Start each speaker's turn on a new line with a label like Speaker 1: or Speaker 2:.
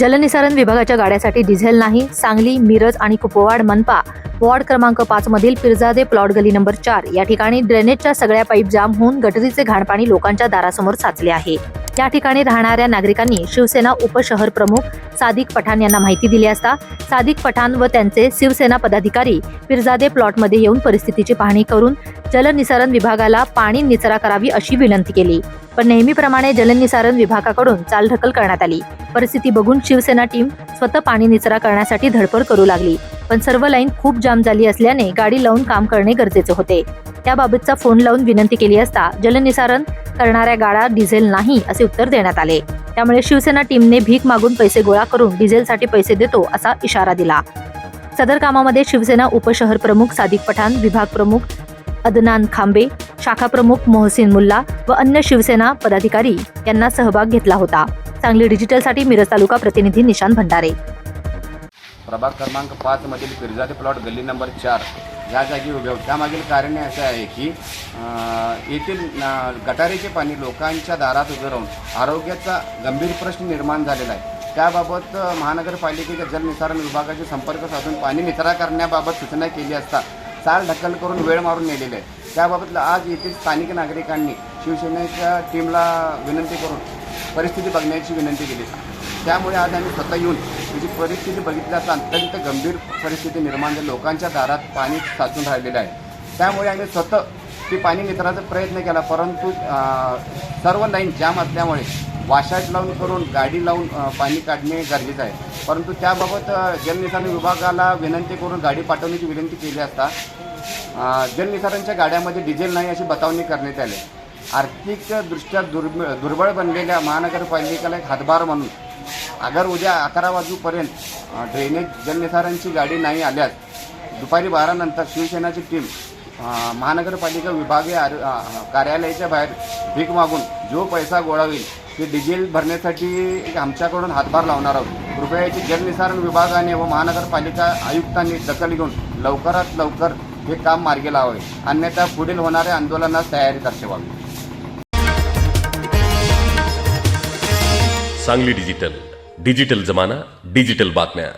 Speaker 1: जलनिसारण विभागाच्या गाड्यासाठी डिझेल नाही सांगली मिरज आणि कुपवाड मनपा. वॉर्ड क्रमांक पाच मधील पिरजादे प्लॉट गली नंबर चार. या ठिकाणी ड्रेनेजच्या सगळ्या पाईप जाम होऊन गटरीचे घाणपाणी लोकांच्या दारासमोर साचले आहे. त्या ठिकाणी राहणाऱ्या नागरिकांनी शिवसेना उपशहर प्रमुख सादिक पठाण यांना माहिती दिली असता सादिक पठाण व त्यांचे शिवसेना पदाधिकारी पिरजादे प्लॉटमध्ये येऊन परिस्थितीची पाहणी करून जलनिसारण विभागाला पाणी निचरा करावी अशी विनंती केली. पण नेहमीप्रमाणे जलनिसारण विभागाकडून चालढकल करण्यात आली. परिस्थिती बघून शिवसेना टीम स्वतः पाणी निचरा करण्यासाठी धडपड करू लागली. पण सर्व लाईन खूप जाम झाली असल्याने गाडी लावून काम करणे गरजेचे होते. त्याबाबतचा फोन लावून विनंती केली असता जलनिसारण करणाऱ्या गाड्या डिझेल नाही असे उत्तर देण्यात आले. त्यामुळे शिवसेना टीमने भीक मागून पैसे गोळा करून डिझेलसाठी पैसे देतो असा इशारा दिला. सदर कामामध्ये शिवसेना उपशहर प्रमुख सादिक पठाण विभाग प्रमुख अदनान खांबे शाखा प्रमुख मोहसिन मुल्ला व अन्य शिवसेना पदाधिकारी यांना सहभाग घेतला होता. सांगली डिजिटलसाठी मिरज तालुका प्रतिनिधी निशांत भंडारे.
Speaker 2: प्रभाग क्रमांक पाच मधील फिरजादे प्लॉट गल्ली नंबर चार. या जागी उभे त्यामागील कारण असे असं आहे की येथील गटारीचे पाणी लोकांच्या दारात उभे राहून आरोग्याचा गंभीर प्रश्न निर्माण झालेला आहे. त्याबाबत महानगरपालिकेच्या जलनिसारण विभागाशी संपर्क साधून पाणी निचरा करण्याबाबत सूचना केली असता चाल ढकल करून वेळ मारून नेलेली आहे. त्याबाबतला आज येथील स्थानिक नागरिकांनी शिवसेनेच्या टीमला विनंती करून परिस्थिती बघण्याची विनंती केली. त्यामुळे आज आम्ही स्वतः येऊन तुझी परिस्थिती बघितली असता अत्यंत गंभीर परिस्थिती निर्माण झाली. लोकांच्या दारात पाणी साचून राहिलेलं आहे. त्यामुळे आम्ही स्वतः ती पाणी निचराचा प्रयत्न केला. परंतु सर्व लाईन जाम असल्यामुळे वाशाट लावून करून गाडी लावून पाणी काढणे गरजेचं आहे. परंतु त्याबाबत जलनिसारण विभागाला विनंती करून गाडी पाठवण्याची विनंती केली असता जलनिसारणच्या गाड्यामध्ये डिझेल नाही अशी बतावणी करण्यात आली. आर्थिकदृष्ट्या दुर्ब दुर्बळ बनलेल्या महानगरपालिकेला एक हातभार म्हणून अगर उद्या अकरा वाजूपर्यंत ड्रेनेज जलनिसारणची गाडी नाही आल्यास दुपारी बारानंतर शिवसेनाची टीम महानगरपालिका विभागीय आर- कार्यालयाच्या बाहेर भीक मागून जो पैसा गोळा होईल की डिझेल भरण्यासाठी एक आमच्याकडून हातभार लावणार आहोत. कृपया याची जलनिसारण विभागाने व महानगरपालिका आयुक्तांनी दखल घेऊन लवकरात लवकर हे काम मार्गी लावावे. अन्यथा पुढील होणाऱ्या आंदोलनास तयारी दर्शवावी.
Speaker 3: सांगली डिजिटल. डिजिटल जमाना डिजिटल बातम्या.